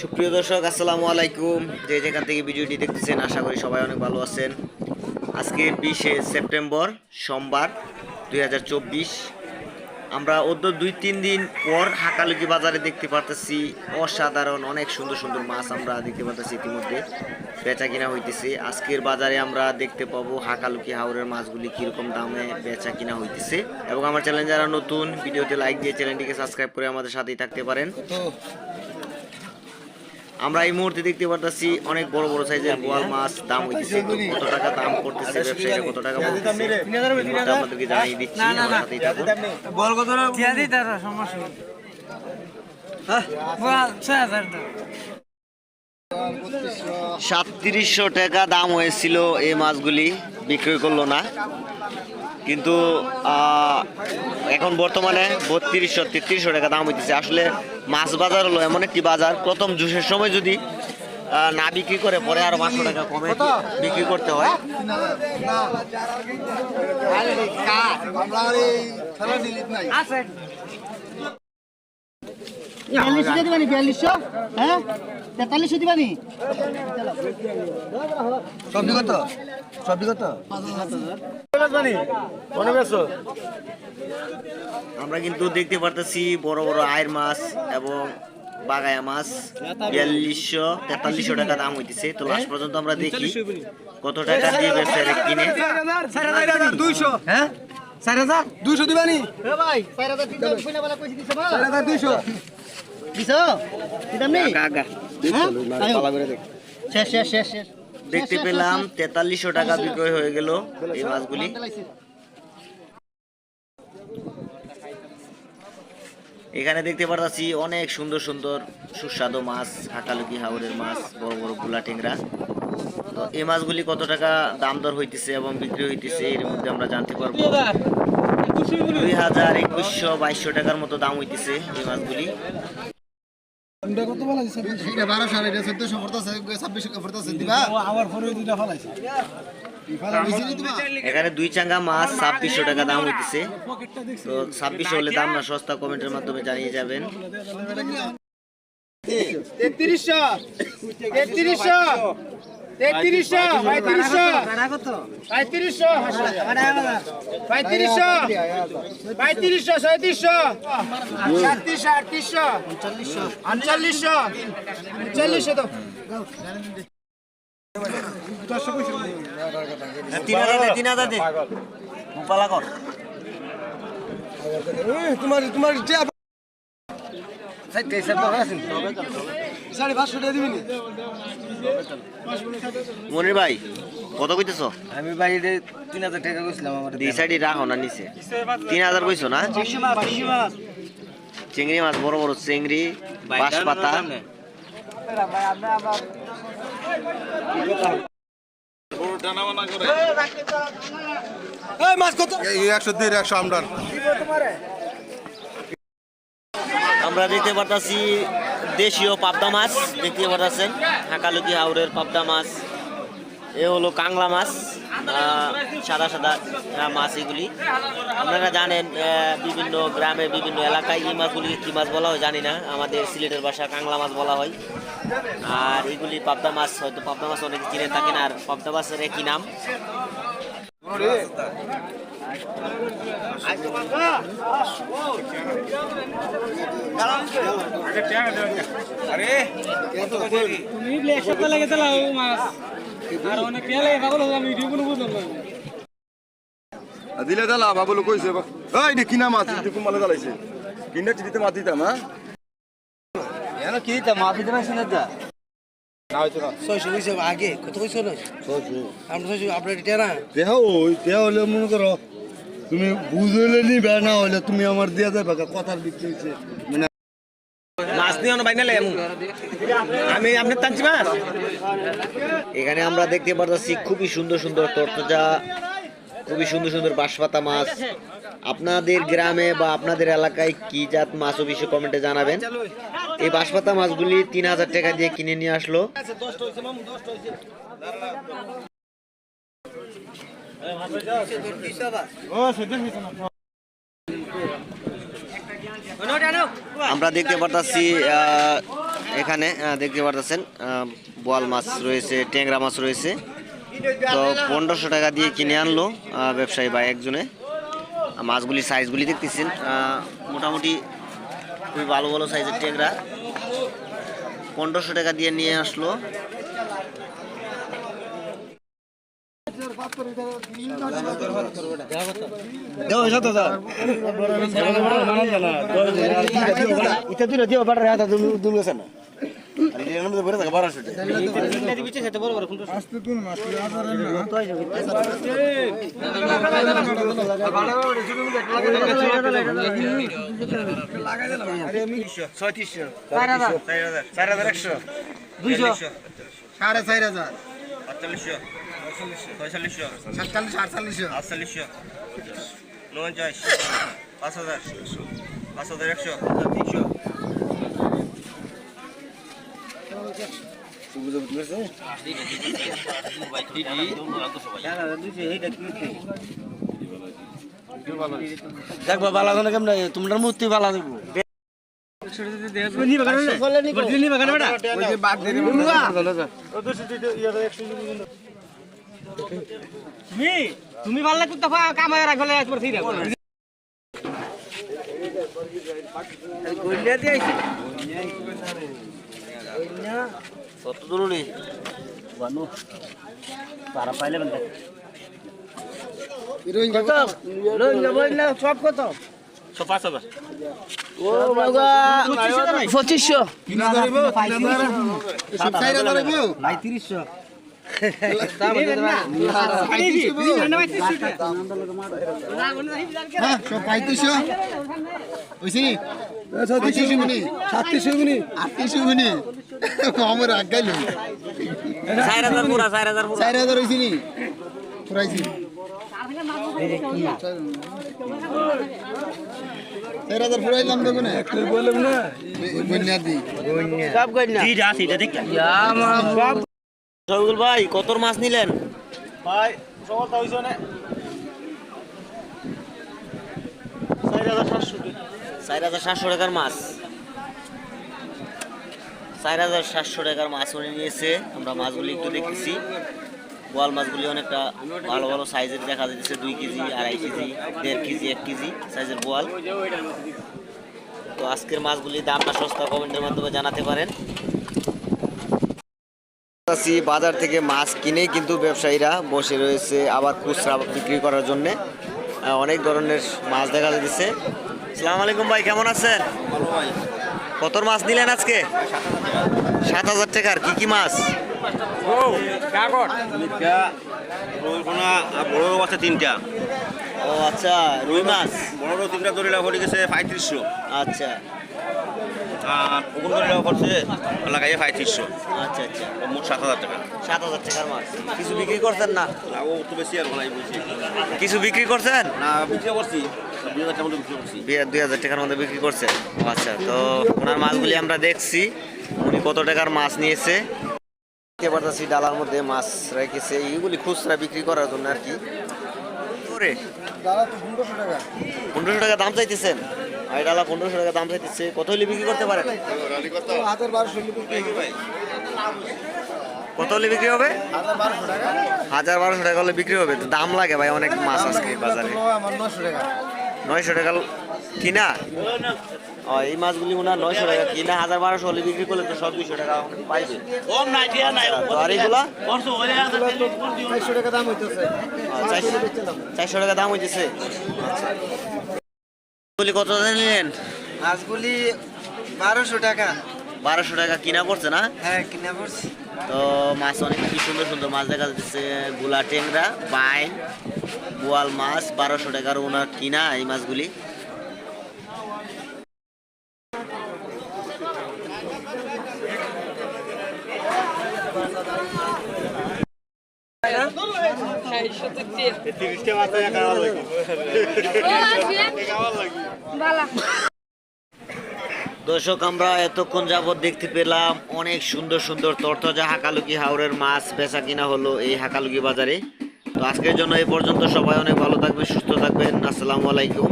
সুপ্রিয় দর্শক, আসসালামু আলাইকুম। যে যেখান থেকে ভিডিওটি দেখতেছেন, আশা করি সবাই অনেক ভালো আছেন। আজকে বিশে সেপ্টেম্বর, সোমবার দুই হাজার চব্বিশ। আমরা অন্য দুই তিন দিন পর হাকালুকি বাজারে দেখতে পারতেছি, অসাধারণ, অনেক সুন্দর সুন্দর মাছ আমরা দেখতে পারতেছি ইতিমধ্যে। বেচা কিনা হইতেছে। আজকের বাজারে আমরা দেখতে পাবো হাকালুকি হাওরের মাছগুলি কীরকম দামে বেচা কিনা হইতেছে। এবং আমার চ্যানেল যারা নতুন, ভিডিওতে লাইক দিয়ে চ্যানেলটিকে সাবস্ক্রাইব করে আমাদের সাথেই থাকতে পারেন। আমরা এই মুহূর্তে দেখতে পারতেছি অনেক বড় বড় সাইজের বোয়াল মাছ দাম হইতেছে কত টাকা দাম করতেছে ব্যবসায়ীরা কত টাকা বলতেছে। আপনাদেরকে জানিয়ে দিচ্ছি আমার সাথেই থাকুন। বল কত সমস্যা দাও। সাতত্রিশশো টাকা দাম হয়েছিল এই মাছগুলি বিক্রয় করল না। কিন্তু আহ, এখন বর্তমানে বত্রিশশো তেত্রিশশো টাকা দাম হইতেছে। আসলে মাছ বাজার হলো এমন একটি বাজার প্রথম জুসের সময় যদি না বিক্রি করে পরে আরও পাঁচশো টাকা কমে বিক্রি করতে হয়। বিয়াল্লিশশো দিবানি বিয়াল্লিশশো? হ্যাঁ? তেতাল্লিশশো দিবানি? সবজি কত সবজি কত আমরা কিন্তু দেখতে পারতেছি বড় বড় আয়ের মাছ এবং বাগায়া মাছ। বিয়াল্লিশশো তেতাল্লিশশো টাকা দাম হইতেছে। তো লাস্ট পর্যন্ত আমরা দেখি কত টাকা দিয়ে ব্যবসায়ীরা কিনে। দুইশো। হ্যাঁ? চার হাজার দুইশো দিবানি। এ ভাই। চার হাজার দুইশো। দিছো? দিতাম নি? হ্যাঁ। শেষ শেষ শেষ শেষ। দেখতে পেলাম তেতাল্লিশশো টাকা বিক্রয় হয়ে গেল এই মাছগুলি। এখানে দেখতে পারতাছি অনেক সুন্দর সুন্দর সুস্বাদু মাছ হাকালুকি হাওরের মাছ বড় বড়গুলা টেংরা তো এই মাছগুলি কত টাকা দাম দর হইতেছে এবং বিক্রি হইতেছে এর মধ্যে আমরা জানতে পারব। দুই হাজার একুশশো বাইশশো টাকার মতো দাম হইতেছে এই মাছগুলি। এখানে দুই চাঙ্গা মাছ ছাব্বিশশো টাকা দাম হইতেছে। তো ছাব্বিশশো হলে দাম না সস্তা কমেন্টের মাধ্যমে জানিয়ে যাবেন। তেত্রিশশো। তেত্রিশশো। তেত্রিশশো পঁয়ত্রিশশো? পঁয়ত্রিশশো। পঁয়ত্রিশশো পঁয়ত্রিশশো ছয়ত্রিশশো সাতত্রিশশো আটত্রিশশো উনচল্লিশশো উনচল্লিশশো তো তোমার তোমার সাড়ে পাঁচশো টাকা দিবি মনির ভাই কত কইতেছ? আমি বাইরে তিন হাজার টাকা কইছিলাম আমার দুই সাইডে রাখো না নিচে। তিন হাজার কইছো না? চিংড়ি মাছ বড় বড় চিংড়ি বাঁশ পাতা। আমরা দিতে পারতাছি দেশীয় পাবদা মাছ দেখতে পারতাছেন হাকালুকি হাওরের পাবদা মাছ। এ হলো কাংলা মাছ সাদা সাদা মাছ এগুলি। আপনারা জানেন বিভিন্ন গ্রামে বিভিন্ন এলাকায় এই মাছগুলি কী মাছ বলা হয়? জানি না। আমাদের সিলেটের ভাষা কাংলা মাছ বলা হয়। আর এগুলি পাবদা মাছ, হয়তো পাবদা মাছ অনেকে চিনে থাকেন। আর পাবদা মাছের একই নাম। তুমি এক সপ্তাহ লাগে চালাও মাছ। আর অনেক পেয়ে লাগে, পাগল যাবে, আমি ভিডিও কোনো বুঝলাম দিলে দালা বাবুল কইছে কিনা মাছ দিতে কুমালে দালাইছে। কিনা চিঠিতে মাছ দিতাম হ্যাঁ? কি তা মাছ দিতে পারছি না তা? ছয়শো কইছে আগে, কত কইছো না? আমরা ছয়শো, আপনার দেহ ওই দেহ হলে মনে করো তুমি বুঝলে নিবে না হলে তুমি আমার দিয়ে যাবে কথার বিক্রি মানে আমি আপনার টানছি মাছ। এখানে আমরা দেখতে পারতেছি খুবই সুন্দর সুন্দর তরতাজা খুবই সুন্দর সুন্দর বাঁশপাতা মাছ। আপনাদের গ্রামে বা আপনাদের এলাকায় কি জাত মাছ অবশ্যই কমেন্টে জানাবেন। এই বাঁশপাতা মাছগুলি তিন হাজার টাকা দিয়ে কিনে নিয়ে আসলো। আমরা দেখতে পারতাছি এখানে দেখতে পারতেছেন বোয়াল মাছ রয়েছে, ট্যাংরা মাছ রয়েছে। তো পনেরোশো টাকা দিয়ে কিনে আনলো ব্যবসায়ী বা একজনে। মাছগুলি সাইজগুলি দেখতেছেন মোটামুটি খুবই ভালো ভালো সাইজের ট্যাংরা। পনেরোশো টাকা দিয়ে নিয়ে আসলো। রাতা তুমি তুমি গেছ না সাড়ে চার হাজার। সাতচল্লিশ আটচল্লিশশো। আটচল্লিশশো। উনপঞ্চাশ পাঁচ হাজার। পাঁচ হাজার একশো। তিনশো। দেখবা বালা জানা কেমন তোমরা মূর্তি বালা দেখব তুমি তুমি ভালো লাগতো তো কামায় রাখলে একবার ঠিক আছে পাইলে মানে হিরোইন সব কত পঁচিশশো হ্যাঁ সব পঁয়ত্রিশশো সাতত্রিশশো আটত্রিশশো আমার আগাইল চার হাজার পুরা চার হাজার পুরা। চার হাজার হয়েছি নি পুরাইছি চার হাজার দি সব শফিকুল ভাই কত মাছ নিলেন? চার হাজার সাতশো টাকার মাছ। চার হাজার সাতশো টাকার মাছ উনি নিয়েছে। আমরা মাছগুলি একটু দেখতেছি। বোয়াল মাছগুলি অনেকটা ভালো ভালো সাইজের দেখা যাচ্ছে দুই কেজি আড়াই কেজি দেড় কেজি এক কেজি সাইজের বোয়াল। তো আজকের মাছগুলি দামটা সস্তা কমেন্টের মাধ্যমে জানাতে পারেন। আছি বাজার থেকে মাছ কিনে কিন্তু ব্যবসায়ীরা বসে রয়েছে আবার খুচরা বিক্রি করার জন্য। অনেক ধরনের মাছ দেখা যাচ্ছে সালাম আলাইকুম ভাই কেমন আছেন? কত মাছ নিলেন আজকে? সাত হাজার টাকার কি কি মাছ? বড় আছে তিনটা। ও আচ্ছা রুই মাছ? বড় তিনটা দরিলা পড়ে গেছে পঁয়ত্রিশশো। আচ্ছা। ওগুন দরিলা পড়ছে লাগাইয়ে পঁয়ত্রিশশো আচ্ছা আচ্ছা। মোট সাত হাজার টাকা। সাত হাজার টাকার মাছ। কিছু বিক্রি করছেন না? লাভ তো বেশি আর বলাই বলছি। কিছু বিক্রি করছেন? না বিক্রি করছি। দুই হাজার করছি। টাকার মধ্যে বিক্রি করছে? আচ্ছা তো ওনার মাছগুলি আমরা দেখছি। উনি কত টাকার মাছ নিয়েছে? দেখতে পারতেছি ডালার মধ্যে মাছ রেখেছে। এইগুলি খুচরা বিক্রি করার জন্য আর কি। করে? পনেরোশো টাকা দাম চাইতেছেন? এই পনেরোশো টাকা দাম চাইতেছে। কত হলে বিক্রি করতে পারেন? হাজার বারোশো কত হলে বিক্রি হবে? হাজার বারোশো টাকা হলে বিক্রি হবে। তো দাম লাগে ভাই অনেক মাছ আজকে বাজারে। আমার নশো টাকা নয়শো টাকা কিনা? এই মাছগুলি ওনার নয়শো টাকা কিনা। হাজার বারোশো হলে বিক্রি করলে তো সব দুইশো টাকা পাইবে। আর এইগুলা? চারশো টাকা দাম হইতেছে। চারশো চারশো টাকা দাম হইতেছে? এগুলি কত দিন নিলেন? মাছগুলি বারোশো টাকা। বারোশো টাকা কিনা পড়ছে না? হ্যাঁ কিনা পড়ছে। তো মাছ অনেক কি সুন্দর সুন্দর মাছ দেখা যাচ্ছে। গুলা টেংরা বাইন বোয়াল মাছ বারোশো টাকার ওনার কিনা এই মাছগুলি। দর্শক আমরা এতক্ষণ যাবৎ দেখতে পেলাম অনেক সুন্দর সুন্দর তরতাজা হাকালুকি হাওড়ের মাছ বেচা কিনা হলো এই হাকালুকি বাজারে। তো আজকের জন্য এই পর্যন্ত সবাই অনেক ভালো থাকবেন সুস্থ থাকবেন। আসসালামু আলাইকুম।